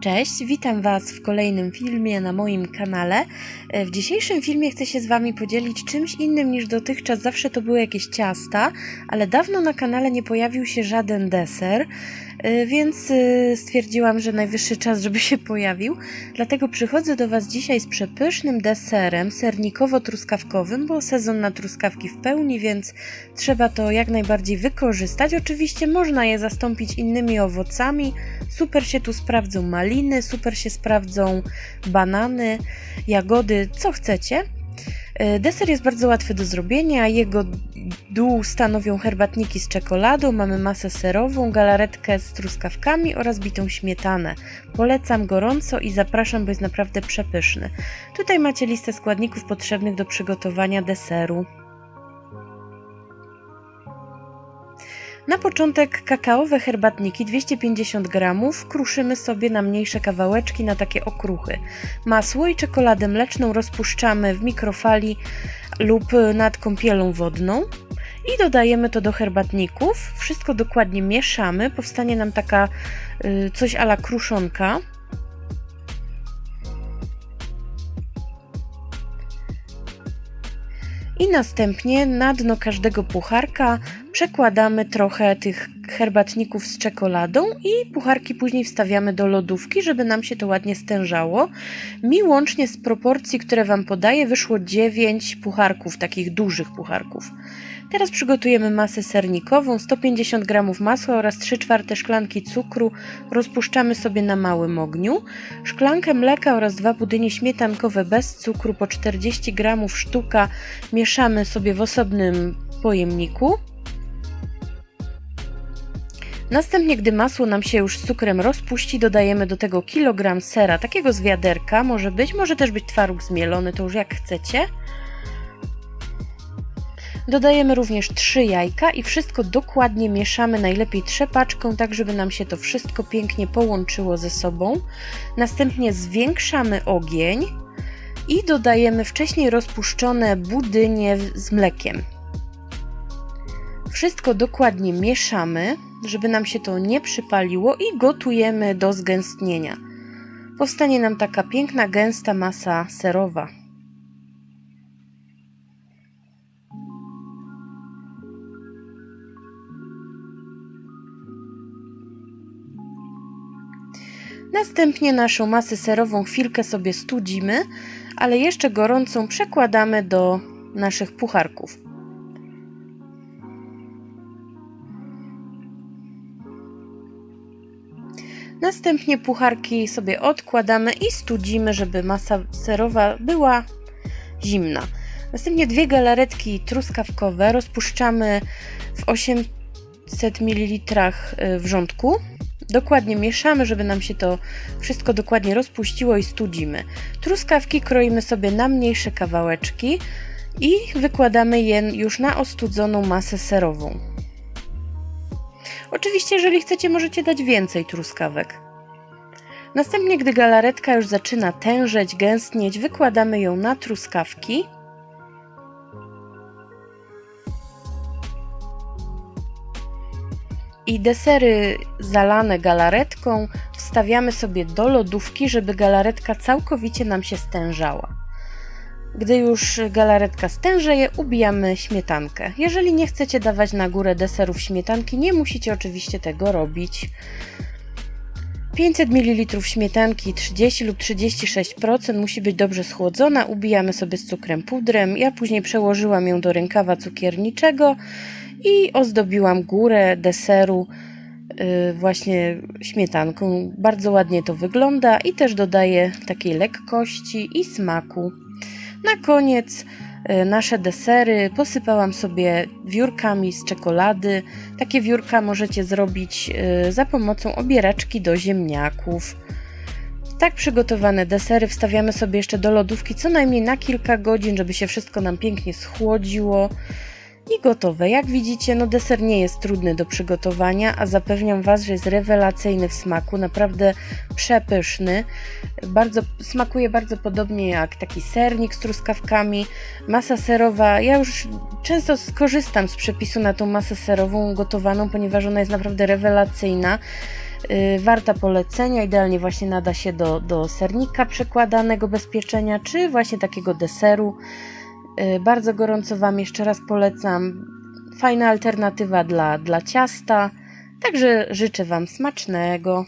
Cześć, witam Was w kolejnym filmie na moim kanale. E, W dzisiejszym filmie chcę się z Wami podzielić czymś innym niż dotychczas. Zawsze to były jakieś ciasta, ale dawno na kanale nie pojawił się żaden deser, e, więc e, stwierdziłam, że najwyższy czas, żeby się pojawił. Dlatego przychodzę do Was dzisiaj z przepysznym deserem sernikowo-truskawkowym, bo sezon na truskawki w pełni, więc trzeba to jak najbardziej wykorzystać. Oczywiście można je zastąpić innymi owocami. Super się tu sprawdzą maliny, super się sprawdzą banany, jagody, co chcecie. E, Deser jest bardzo łatwy do zrobienia. Jego dół stanowią herbatniki z czekoladą, mamy masę serową, galaretkę z truskawkami oraz bitą śmietanę. Polecam gorąco i zapraszam, bo jest naprawdę przepyszny. Tutaj macie listę składników potrzebnych do przygotowania deseru. Na początek kakaowe herbatniki 250 g kruszymy sobie na mniejsze kawałeczki, na takie okruchy. Masło i czekoladę mleczną rozpuszczamy w mikrofali lub nad kąpielą wodną i dodajemy to do herbatników. Wszystko dokładnie mieszamy, powstanie nam taka y, coś ala kruszonka. I następnie na dno każdego pucharka przekładamy trochę tych herbatników z czekoladą i pucharki później wstawiamy do lodówki, żeby nam się to ładnie stężało. Mi łącznie z proporcji, które Wam podaję, wyszło 9 pucharków, takich dużych pucharków. Teraz przygotujemy masę sernikową, 150 g masła oraz 3 czwarte szklanki cukru rozpuszczamy sobie na małym ogniu, szklankę mleka oraz dwa budynie śmietankowe bez cukru po 40 g sztuka mieszamy sobie w osobnym pojemniku. Następnie, gdy masło nam się już z cukrem rozpuści, dodajemy do tego kilogram sera, takiego z wiaderka może być, może też być twaróg zmielony, to już jak chcecie. Dodajemy również 3 jajka i wszystko dokładnie mieszamy, najlepiej trzepaczką, tak żeby nam się to wszystko pięknie połączyło ze sobą. Następnie zwiększamy ogień i dodajemy wcześniej rozpuszczone budynie z mlekiem. Wszystko dokładnie mieszamy, żeby nam się to nie przypaliło i gotujemy do zgęstnienia. Powstanie nam taka piękna, gęsta masa serowa. Następnie naszą masę serową chwilkę sobie studzimy, ale jeszcze gorącą przekładamy do naszych pucharków. Następnie pucharki sobie odkładamy i studzimy, żeby masa serowa była zimna. Następnie dwie galaretki truskawkowe rozpuszczamy w 800 ml wrzątku. Dokładnie mieszamy, żeby nam się to wszystko dokładnie rozpuściło i studzimy. Truskawki kroimy sobie na mniejsze kawałeczki i wykładamy je już na ostudzoną masę serową. Oczywiście, jeżeli chcecie, możecie dać więcej truskawek. Następnie, gdy galaretka już zaczyna tężeć, gęstnieć, wykładamy ją na truskawki. I desery zalane galaretką wstawiamy sobie do lodówki, żeby galaretka całkowicie nam się stężała. Gdy już galaretka stężeje, ubijamy śmietankę. Jeżeli nie chcecie dawać na górę deserów śmietanki, nie musicie oczywiście tego robić. 500 ml śmietanki 30 lub 36% musi być dobrze schłodzona. Ubijamy sobie z cukrem pudrem. Ja później przełożyłam ją do rękawa cukierniczego i ozdobiłam górę deseru yy, właśnie śmietanką. Bardzo ładnie to wygląda i też dodaje takiej lekkości i smaku. Na koniec y, nasze desery posypałam sobie wiórkami z czekolady. Takie wiórka możecie zrobić y, za pomocą obieraczki do ziemniaków. Tak przygotowane desery wstawiamy sobie jeszcze do lodówki co najmniej na kilka godzin, żeby się wszystko nam pięknie schłodziło. I gotowe. Jak widzicie, no deser nie jest trudny do przygotowania, a zapewniam Was, że jest rewelacyjny w smaku, naprawdę przepyszny. Bardzo, smakuje bardzo podobnie jak taki sernik z truskawkami. Masa serowa, ja już często skorzystam z przepisu na tą masę serową gotowaną, ponieważ ona jest naprawdę rewelacyjna. Y, Warta polecenia, idealnie właśnie nada się do, do sernika przekładanego bez pieczenia, czy właśnie takiego deseru. Y, Bardzo gorąco Wam jeszcze raz polecam. Fajna alternatywa dla, dla ciasta. Także życzę Wam smacznego.